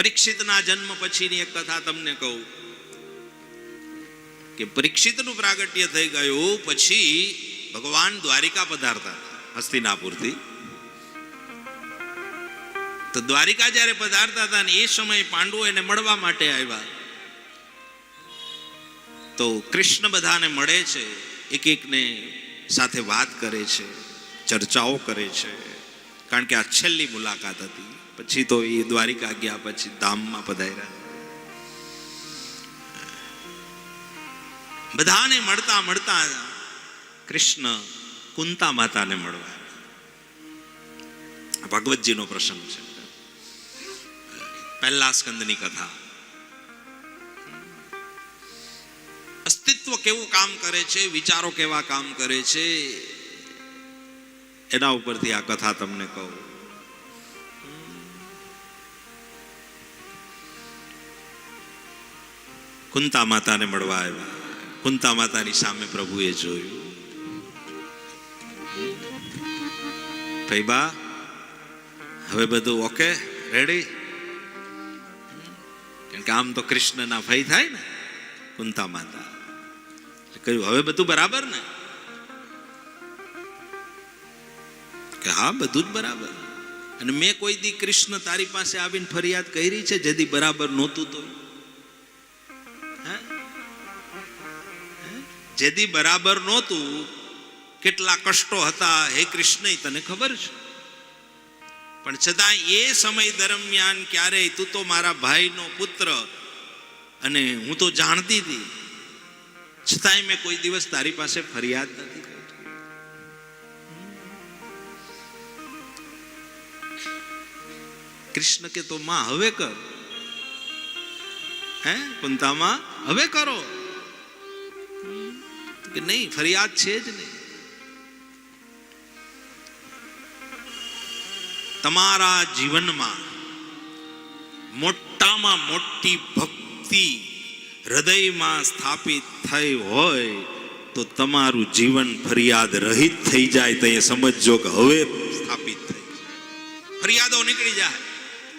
પરીક્ષિતના જન્મ પછીની એક કથા તમને કહું. કે પરીક્ષિતનું પ્રાગટ્ય થઈ ગયું પછી ભગવાન દ્વારિકા પધારતા હસ્તિનાપુરથી. તો દ્વારિકા જ્યારે પધારતા હતા ને એ સમયે પાંડવો એને મળવા માટે આવ્યા. તો કૃષ્ણ બધાને મળે છે એક એકને સાથે વાત કરે છે, ચર્ચાઓ કરે છે. કારણ કે આ છેલ્લી મુલાકાત હતી. પછી તો એ દ્વારિકા ગયા પછી ધામમાં પધાર્યા. બધાને મળતા મળતા કૃષ્ણ કુંતા માતાને મળવા ભગવતજીનો પ્રસંગ છે. પહેલા સ્કંદની કથા. અસ્તિત્વ કેવું કામ કરે છે, વિચારો કેવા કામ કરે છે, એના ઉપરથી આ કથા તમને કહું. કુંતા માતાને મળવા આવ્યા. કુંતા માતાની સામે પ્રભુએ જોયું. ભાઈ બા, હવે બધું ઓકે? રેડી કેમ કે આમ તો કૃષ્ણના ભય થાય ને, કુંતા માતા. કહ્યું, હવે બધું બરાબર ને? કે હા, બધું જ બરાબર. અને મેં કોઈ દી કૃષ્ણ તારી પાસે આવીને ફરિયાદ કરી છે? જેથી બરાબર નહોતું તો? જેથી બરાબર નહોતું, કેટલા કષ્ટો હતા, હે કૃષ્ણ તને ખબર છે? પણ છતાં એ સમય દરમિયાન ક્યારેય તું તો મારા ભાઈનો પુત્ર અને હું તો જાણતી હતી. છતાંય મેં કોઈ દિવસ તારી પાસે ફરિયાદ નથી કૃષ્ણ કે તો, માં, હવે કર. હે કુંતામાં હવે કરો. કે નહીં, ફરિયાદ છે જ નહીં. તમારા જીવનમાં મોટામાં મોટી ભક્તિ હૃદયમાં સ્થાપિત થઈ હોય તો તમારું જીવન ફરિયાદ રહિત થઈ જાય તો એ સમજજો કે હવે સ્થાપિત થઈ ફરિયાદો નીકળી જાય.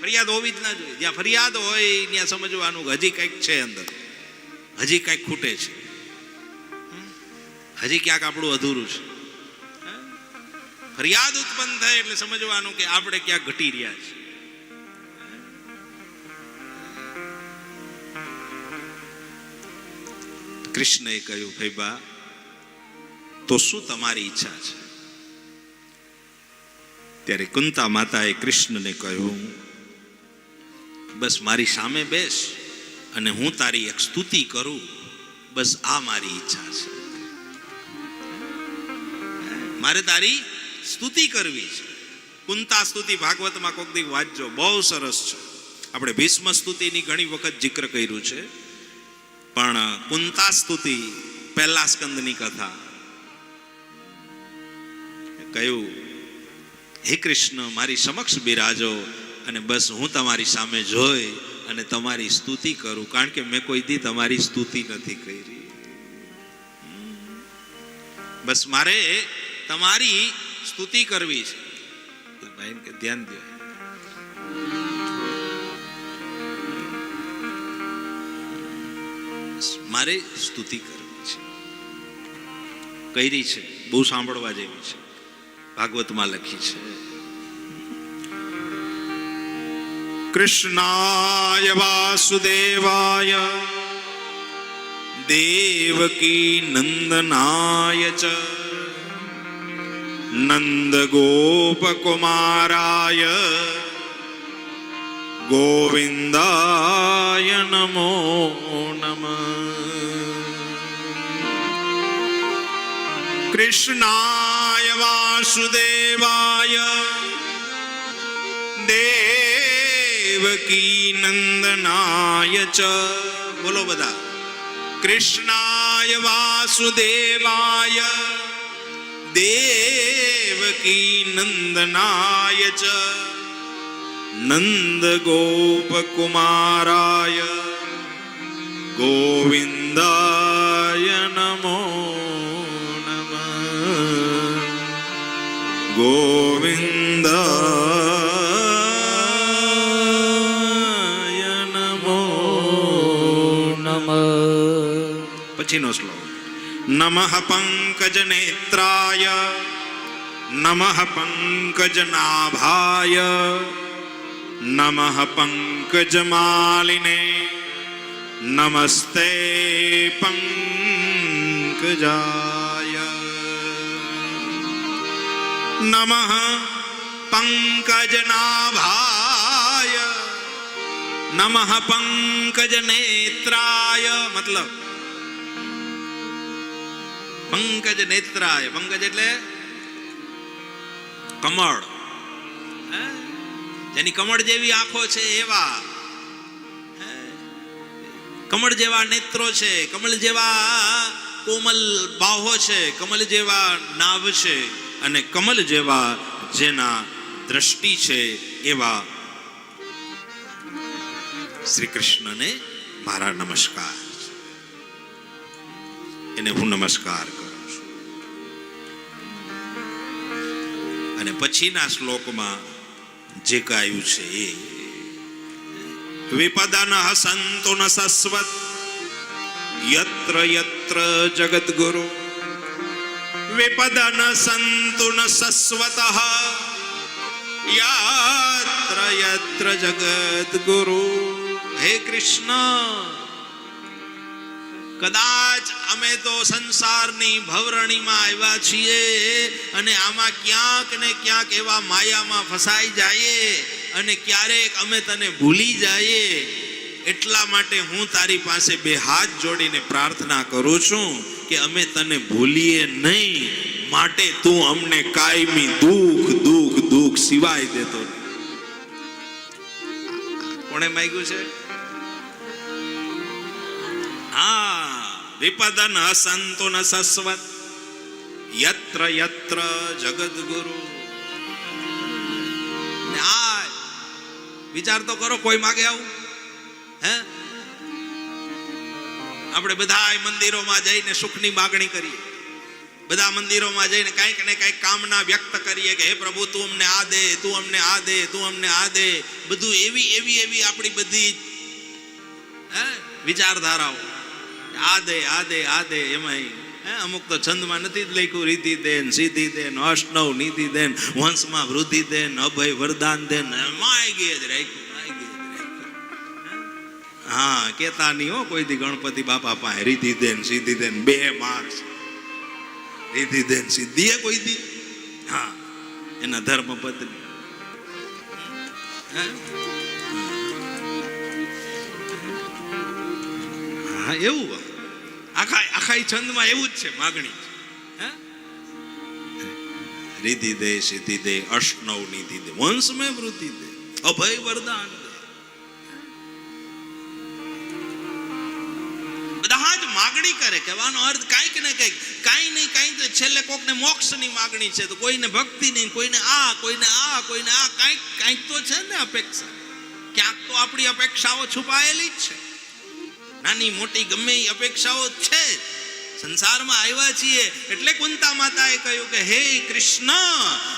ફરિયાદ હોવી જ ના જોઈએ. જ્યાં ફરિયાદ હોય, ત્યાં સમજવાનું હજી કંઈક છે અંદર. હજી કાંઈક ખૂટે છે. હજી ક્યાંક આપણું અધૂરું છે. ફરિયાદ ઉત્પન્ન થાય એટલે સમજવાનું કે આપણે ક્યાં ઘટી રહ્યા છે કૃષ્ણએ કહ્યું, ભાઈ બા, તો શું તમારી ઈચ્છા છે? ત્યારે કુંતા માતાએ કૃષ્ણને કહ્યું, બસ મારી સામે બેસ. અને હું તારી એક સ્તુતિ કરું, બસ આ મારી ઈચ્છા છે. મારે તારી સ્તુતિ કરવી છે. કુંતા સ્તુતિ ભાગવતમાં કોક દી વાંચજો, બહુ સરસ છે. આપણે ભીષ્મ સ્તુતિની ઘણી વખત જિક્ર કર્યું છે. પણ કુંતા સ્તુતિ પહેલા સ્કંદની કથા. કહ્યું, હે કૃષ્ણ, મારી સમક્ષ બિરાજો અને બસ હું તમારી સામે જોઈ અને તમારી સ્તુતિ કરું, કારણ કે મેં કોઈ દી તમારી સ્તુતિ નથી કરી. બસ મારે તમારી સ્તુતિ કરવી છે. ભાઈ કે ધ્યાન દો. મારે સ્તુતિ કરવી છે. કરી છે. બહુ સાંભળવા જેવી છે. ભાગવતમાં લખી છે. કૃષ્ણાય વાસુદેવાય. દેવકી નંદનાય ચ. નંદગોપકુમારાય. ગોવિંદાય નમો નમઃ. કૃષ્ણાય વાસુદેવાય. દેવકી નંદનાય ચ. બોલો બધા. કૃષ્ણાય વાસુદેવાય. દેવકી નંદનાય ચ. નંદ ગોપકુમારાય. ગોવિંદાય નમો નમ. ગોવિંદાય પછીનો શ્લોક નમઃ પંકજ નેત્રાય નમઃ પંકજ નાભાય નમઃ પંકજ માલિને નમસ્તે પંકજાય નમઃ પંકજ નાભાય નમઃ પંકજ નેત્રાય મતલબ પંકજ નેત્રાય. પંકજ એટલે કમળ? જેની કમળ જેવી આંખો છે એવા. કમળ જેવા નેત્રો છે, કમળ જેવા કોમલ બાહો છે કમલ જેવા નાભ છે અને કમલ જેવા જેના દ્રષ્ટિ છે એવા. શ્રી કૃષ્ણને મારા નમસ્કાર. એને હું નમસ્કાર અને પછીના શ્લોકમાં જે ગાયું છે એ. વિપદન હસંતો ન સસ્વત, યત્ર યત્ર જગદ્ગુરુ. વિપદન સંતુ ન સસ્વત, યત્ર યત્ર જગદ્ગુરુ. હે કૃષ્ણ. કદાચ અમે તો સંસારની ભવરણીમાં આવ્યા છીએ અને આમાં ક્યાંક ને ક્યાંક એવા માયામાં ફસાઈ જઈએ અને ક્યારેક અમે તને ભૂલી જઈએ. એટલા માટે હું તારી પાસે બે હાથ જોડીને પ્રાર્થના કરું છું કે અમે તને ભૂલીએ નહીં. માટે તું અમને કાયમી દુઃખ દુઃખ દુઃખ સિવાય દેતો. કોણે માંગ્યું છે? હા વિપદન હસંતો ન સસ્વત યત્ર યત્ર જગદગુરુ આ વિચાર તો કરો કોઈ માગે આવું હે આપણે બધા મંદિરોમાં જઈને સુખની માગણી કરીએ બધા મંદિરોમાં જઈને કંઈક ને કંઈક કામના વ્યક્ત કરીએ કે હે પ્રભુ તું અમને આ દે તું અમને આ દે તું અમને આ દે બધું એવી એવી એવી આપણી બધી, હે, વિચારધારાઓ. આ દે આ દે આ દે એમાં હે, અમુક તો છંદમાં નથી જ લખ્યું રીતિ દેન, સીધી દેન અષ્ટવ નીતિ દેન, વંશમાં વૃદ્ધિ દેન, અભય વરદાન દેન માય ગયે જ રાખ્યું હા, કેતા નહીં હો, કોઈ દી ગણપતિ બાપા પાસે રીતિ દેન, સીધી દેન, બે માર્ક્સ. રીતિ દેન સિદ્ધિ એ કોઈ દી. હા, એના ધર્મ પત્ની? હા, એવું આખા આખા છંદમાં એવું જ છે, માગણી રીતિ દે સિદ્ધિ દે અષ્ટનવ નીતિ દે, વંશ મે વૃત્તિ દે, અભય વરદાન દે. બધા જ માગણી કરે, કહેવાનો અર્થ કાંઈક ને કંઈક. કાંઈ નહીં, કાંઈ તો છેલ્લે કોકને મોક્ષની માગણી છે, તો કોઈને ભક્તિ નહીં, કોઈને આ કોઈને આ કોઈને આ. કાંઈક કાંઈક તો છે ને અપેક્ષા. ક્યાંક તો આપણી અપેક્ષાઓ છુપાયેલી જ છે. નાની મોટી ગમે એ અપેક્ષાઓ છે. સંસારમાં આવ્યા છીએ એટલે કુંતા માતાએ કહ્યું કે, હે કૃષ્ણ,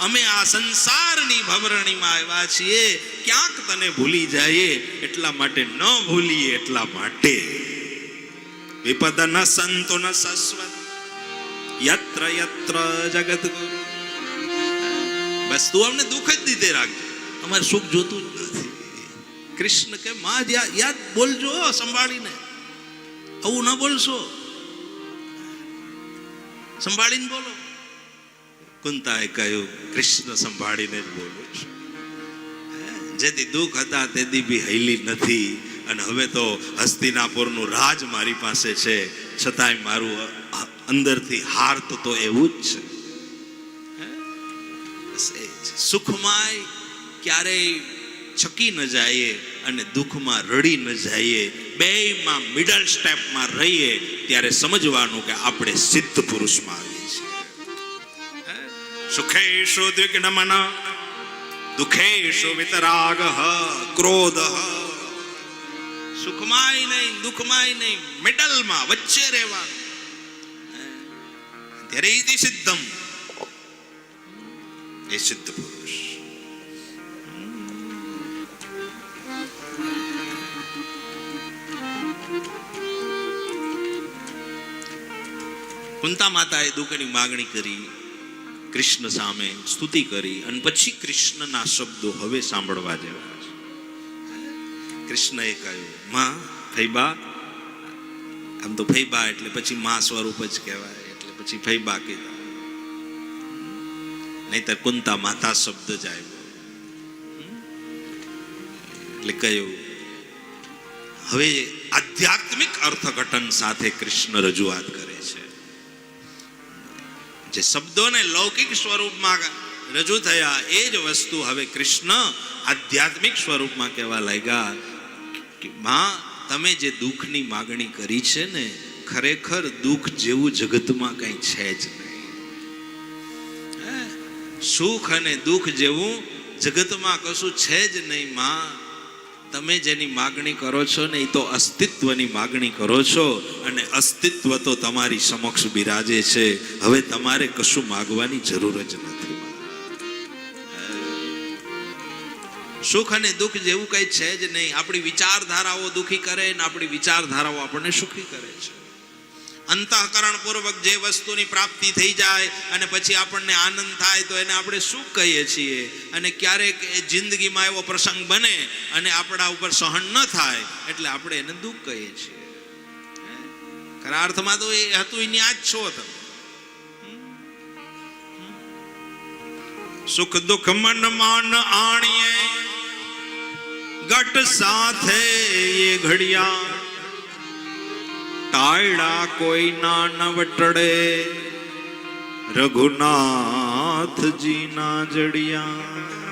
અમે આ સંસારની ભવરણીમાં આવ્યા છીએ. ક્યાંક તને ભૂલી જઈએ, એટલા માટે ન ભૂલીએ, એટલા માટે. વિપદ ન સંતો ન સસ્વત યત્ર યત્ર જગત બસ તું અમને દુઃખ જ દીધે રાખજો. અમારે સુખ જોતું જ નથી. કૃષ્ણ કે માં યાદ બોલજો, સંભાળીને. આવું ન બોલશો? સંભાળીને બોલો. કુંતાએ કહ્યું કૃષ્ણ સંભાળીને જ બોલું છું. જેથી દુઃખ હતા તેથી બી હૈલી નથી. અને હવે તો હસ્તિનાપુરનું રાજ મારી પાસે છે. છતાંય મારું અંદરથી હાર્ત તો એવું જ છે. સુખમાંય ક્યારેય છકી ન જઈએ અને દુઃખમાં રડી ન જઈએ બેયમાં મિડલ સ્ટેપમાં રહીએ ત્યારે સમજવાનું કે આપણે સિદ્ધ પુરુષમાં આવીએ છીએ? સુખેશુ દ્વિગ્નમન દુઃખેશુ વિતરાગ ક્રોધ. સુખમાંય નહીં, દુઃખમાંય નહીં મિડલમાં વચ્ચે રહેવાનું? ત્યારે સિદ્ધમ. એ સિદ્ધ પુરુષ. કુંતા માતાએ દુઃખની માગણી કરી, કૃષ્ણ સામે સ્તુતિ કરી અને પછી કૃષ્ણના શબ્દો હવે સાંભળવા જેવા છે. કૃષ્ણએ કહ્યું, માં, ફૈબા. આમ તો ફૈબા એટલે પછી માં સ્વરૂપ જ કહેવાય, એટલે પછી ફૈબા કીધા. નહીતર કુંતા માતા શબ્દ જ આવ્યો. એટલે કહ્યું, હવે આધ્યાત્મિક અર્થઘટન સાથે કૃષ્ણ રજૂઆત કરે. જે શબ્દોને લૌકિક સ્વરૂપમાં રજૂ થયા, એ જ વસ્તુ હવે કૃષ્ણ આધ્યાત્મિક સ્વરૂપમાં કહેવા લાગ્યા કે, માં, તમે જે દુઃખની માગણી કરી છે ને, ખરેખર દુઃખ જેવું જગતમાં કંઈ છે જ નહીં? સુખ અને દુઃખ જેવું જગતમાં કશું છે જ નહીં, માં તમે જેની માગણી કરો છો ને એ તો અસ્તિત્વની માગણી કરો છો અને અસ્તિત્વ તો તમારી સમક્ષ બિરાજે છે. હવે તમારે કશું માગવાની જરૂર જ નથી. સુખ અને દુઃખ જેવું કઈ છે જ નહીં. આપણી વિચારધારાઓ દુઃખી કરે ને આપણી વિચારધારાઓ આપણને સુખી કરે છે. અંતઃકરણ પૂર્વક જે વસ્તુની પ્રાપ્તિ થઈ જાય અને પછી આપણને આનંદ થાય, તો એને આપણે શું કહીએ છીએ? અને ક્યારેક એ જિંદગીમાં એવો પ્રસંગ બને અને આપણા ઉપર સહન ન થાય, એટલે આપણે એને દુઃખ કહીએ છીએ. ખરા અર્થમાં તો એ હતું, એની આ જ છો તમે. સુખ દુઃખ મન માન આણીએ, ગટ સાથે એ ઘડિયા ટાળા કોઈ ના ન વટડે રઘુનાથજી ના જડિયા.